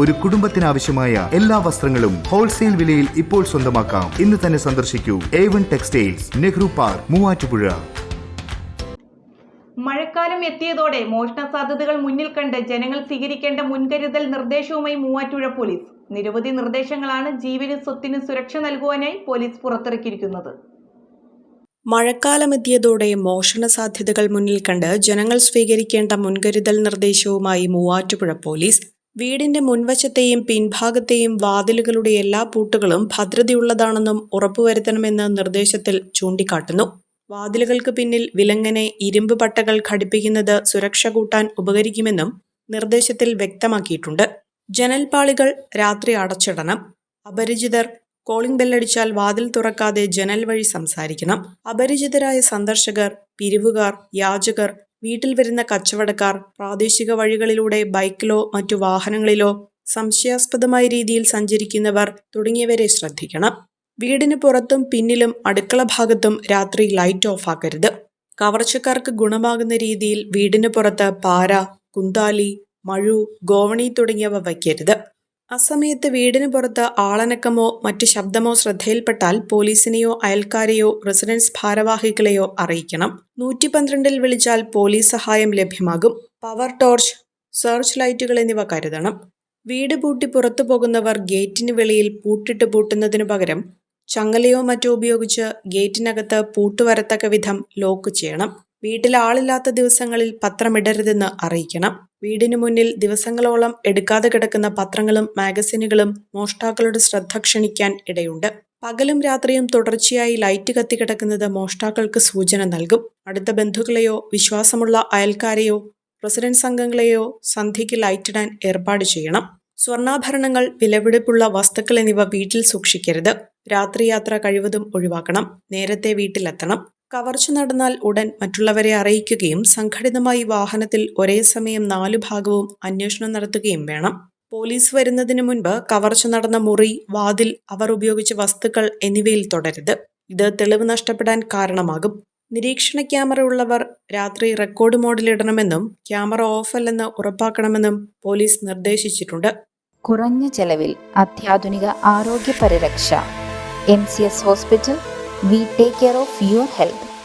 ഒരു കുടുംബത്തിനാവശ്യമായ എല്ലാ വസ്ത്രങ്ങളും ഹോൾസെയിൽ വിലയിൽ ഇപ്പോൾ സ്വന്തമാക്കാം. ഇന്ന് തന്നെ സന്ദർശിക്കൂ. A one textiles Nehru park Muvattupuzha. മഴക്കാലം എത്തിയതോടെ മോഷണ സാധ്യതകൾ മുന്നിൽ കണ്ട് ജനങ്ങൾ സ്വീകരിക്കേണ്ട മുൻകരുതൽ നിർദ്ദേശവുമായി മൂവാറ്റുപുഴ പോലീസ്. നിരവധി നിർദ്ദേശങ്ങളാണ് ജീവന് സ്വത്തിന് സുരക്ഷ നൽകുവാനായി പോലീസ് പുറത്തിറക്കിയിരിക്കുന്നത്. മഴക്കാലമെത്തിയതോടെ മോഷണ സാധ്യതകൾ മുന്നിൽ കണ്ട് ജനങ്ങൾ സ്വീകരിക്കേണ്ട മുൻകരുതൽ നിർദ്ദേശവുമായി മൂവാറ്റുപുഴ പോലീസ് വീടിന്റെ മുൻവശത്തെയും പിൻഭാഗത്തെയും വാതിലുകളുടെ എല്ലാ പൂട്ടുകളും ഭദ്രതയുള്ളതാണെന്നും ഉറപ്പുവരുത്തണമെന്ന് നിർദ്ദേശത്തിൽ ചൂണ്ടിക്കാട്ടുന്നു. വാതിലുകൾക്ക് പിന്നിൽ വിലങ്ങനെ ഇരുമ്പ് പട്ടകൾ ഘടിപ്പിക്കുന്നത് സുരക്ഷ കൂട്ടാൻ ഉപകരിക്കുമെന്നും നിർദ്ദേശത്തിൽ വ്യക്തമാക്കിയിട്ടുണ്ട്. ജനൽപാളികൾ രാത്രി അടച്ചിടണം. അപരിചിതർ കോളിംഗ് ബെല്ലടിച്ചാൽ വാതിൽ തുറക്കാതെ ജനൽ വഴി സംസാരിക്കണം. അപരിചിതരായ സന്ദർശകർ പിരിവുകാർ യാചകർ വീട്ടിൽ വരുന്ന കച്ചവടക്കാർ പ്രാദേശിക വഴികളിലൂടെ ബൈക്കിലോ മറ്റു വാഹനങ്ങളിലോ സംശയാസ്പദമായ രീതിയിൽ സഞ്ചരിക്കുന്നവർ തുടങ്ങിയവരെ ശ്രദ്ധിക്കണം. വീടിന് പുറത്തും പിന്നിലും അടുക്കള ഭാഗത്തും രാത്രി ലൈറ്റ് ഓഫ് ആക്കരുത്. കവർച്ചക്കാർക്ക് ഗുണമാകുന്ന രീതിയിൽ വീടിന് പുറത്ത് പാര കുന്താലി മഴു ഗോവണി തുടങ്ങിയവ വയ്ക്കരുത്. അസമയത്ത് വീടിന് പുറത്ത് ആളനക്കമോ മറ്റു ശബ്ദമോ ശ്രദ്ധയിൽപ്പെട്ടാൽ പോലീസിനെയോ അയൽക്കാരെയോ റെസിഡൻസ് ഭാരവാഹികളെയോ അറിയിക്കണം. നൂറ്റി പന്ത്രണ്ടിൽ വിളിച്ചാൽ പോലീസ് സഹായം ലഭ്യമാകും. പവർ ടോർച്ച് സെർച്ച് ലൈറ്റുകൾ എന്നിവ കരുതണം. വീട് പൂട്ടി പുറത്തു പോകുന്നവർ ഗേറ്റിന് വെളിയിൽ പൂട്ടിട്ട് പൂട്ടുന്നതിനു പകരം ചങ്ങലയോ മറ്റോ ഉപയോഗിച്ച് ഗേറ്റിനകത്ത് പൂട്ടുവരത്തക്ക വിധം ലോക്ക് ചെയ്യണം. വീട്ടിൽ ആളില്ലാത്ത ദിവസങ്ങളിൽ പത്രമിടരുതെന്ന് അറിയിക്കണം. വീടിനു മുന്നിൽ ദിവസങ്ങളോളം എടുക്കാതെ കിടക്കുന്ന പത്രങ്ങളും മാഗസിനുകളും മോഷ്ടാക്കളുടെ ശ്രദ്ധ ക്ഷണിക്കാൻ ഇടയുണ്ട്. പകലും രാത്രിയും തുടർച്ചയായി ലൈറ്റ് കത്തിക്കിടക്കുന്നത് മോഷ്ടാക്കൾക്ക് സൂചന നൽകും. അടുത്ത ബന്ധുക്കളെയോ വിശ്വാസമുള്ള അയൽക്കാരെയോ റെസിഡൻസ് അംഗങ്ങളെയോ സന്ധ്യയ്ക്ക് ലൈറ്റിടാൻ ഏർപ്പാട് ചെയ്യണം. സ്വർണാഭരണങ്ങൾ വിലപിടിപ്പുള്ള വസ്തുക്കൾ എന്നിവ വീട്ടിൽ സൂക്ഷിക്കരുത്. രാത്രി യാത്ര കഴിവതും ഒഴിവാക്കണം. നേരത്തെ വീട്ടിലെത്തണം. കവർച്ച നടന്നാൽ ഉടൻ മറ്റുള്ളവരെ അറിയിക്കുകയും സംഘടിതമായി വാഹനത്തിൽ ഒരേ സമയം നാലു ഭാഗവും അന്വേഷണം നടത്തുകയും വേണം. പോലീസ് വരുന്നതിന് മുൻപ് കവർച്ച നടന്ന മുറി വാതിൽ അവർ ഉപയോഗിച്ച വസ്തുക്കൾ എന്നിവയിൽ തുടരുത് ഇത് തെളിവ് നഷ്ടപ്പെടാൻ കാരണമാകും. നിരീക്ഷണ ക്യാമറ ഉള്ളവർ രാത്രി റെക്കോർഡ് മോഡിലിടണമെന്നും ക്യാമറ ഓഫല്ലെന്ന് ഉറപ്പാക്കണമെന്നും പോലീസ് നിർദ്ദേശിച്ചിട്ടുണ്ട്. കുറഞ്ഞ ചെലവിൽ അത്യാധുനിക ആരോഗ്യ പരിരക്ഷ M C S hospital We take care of your health.